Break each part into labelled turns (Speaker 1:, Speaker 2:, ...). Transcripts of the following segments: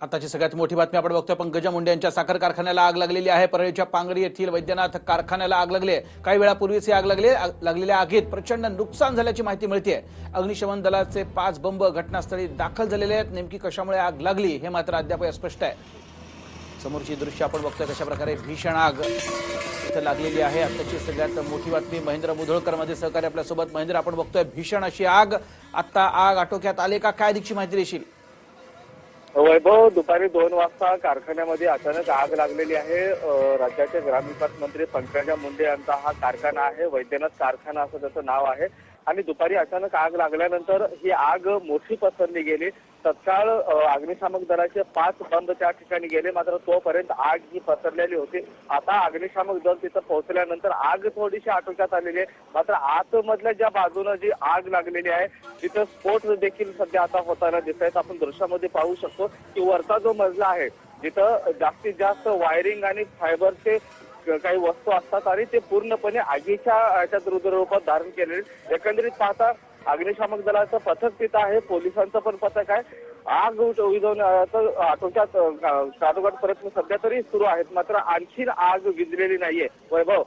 Speaker 1: आताची सगळ्यात मोठी बातमी आपण बघतोय पंकजा मुंडे यांच्या साखर कारखान्याला आग लागलेली आहे. परळीच्या पांगरी येथील वैद्यनाथ कारखान्याला आग लागली आहे. काही वेळापूर्वीच ही आग लागली आहे. लागलेल्या आगीत प्रचंड नुकसान झाल्याची माहिती मिळते अग्निशमन दलाचे पाच बंब घटनास्थळी दाखल झालेले आहेत. नेमकी कशामुळे आग लागली हे मात्र अद्याप स्पष्ट आहे. समोरची दृश्य आपण बघतोय कशा प्रकारे भीषण आग इथं लागलेली आहे. आताची सगळ्यात मोठी बातमी महेंद्र मुधोळकरमध्ये सहकारी आपल्यासोबत. महेंद्र आपण बघतोय भीषण अशी आग. आता आग आटोक्यात आले का? काय अधिकची माहिती देशील?
Speaker 2: वैभव दुपारी दोन वाजता कारखान्यामध्ये अचानक आग लागलेली आहे. राज्याचे ग्रामविकास मंत्री पंकजा मुंडे यांचा हा कारखाना आहे. वैद्यनाथ कारखाना असं त्याचं नाव आहे. आणि दुपारी अचानक आग लागल्यानंतर ही आग मोठी पसरली गेली. तत्काळ अग्निशामक दलाचे पाच बंब त्या ठिकाणी गेले. मात्र तोपर्यंत आग ही पसरलेली होती. आता अग्निशामक दल तिथं पोहोचल्यानंतर आग थोडीशी आटोक्यात आलेली आहे. मात्र आतमधल्या ज्या बाजूनं जी आग लागलेली आहे तिथं स्फोट देखील सध्या आता होताना दिसत आहेत. आपण दृश्यामध्ये पाहू शकतो की वरचा जो मजला आहे जिथं जास्तीत जास्त वायरिंग आणि फायबरचे काही वस्तू असतात आणि ते पूर्णपणे आगीच्या याच्यात रुद्ररूपात धारण केलेले. एकंदरीत पाहता अग्निशामक दलाचं पथक तिथं आहे पोलिसांचं पण पथक आहे. आग विझवण्याचं आटोक्यात काटोकाट प्रयत्न सध्या तरी सुरू आहेत. मात्र आणखीन आग विजलेली नाहीये. वैभव?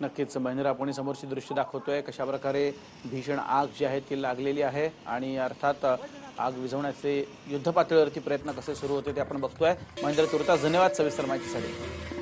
Speaker 1: नक्कीच महेंद्र आपण समोरची दृश्य दाखवतोय. कशा प्रकारे भीषण आग जी आहे ती लागलेली आहे आणि अर्थात आग विझवण्याचे युद्ध पातळीवरती प्रयत्न कसे सुरू होते ते आपण बघतोय. महेंद्र तुर्तास धन्यवाद सविस्तर माहितीसाठी.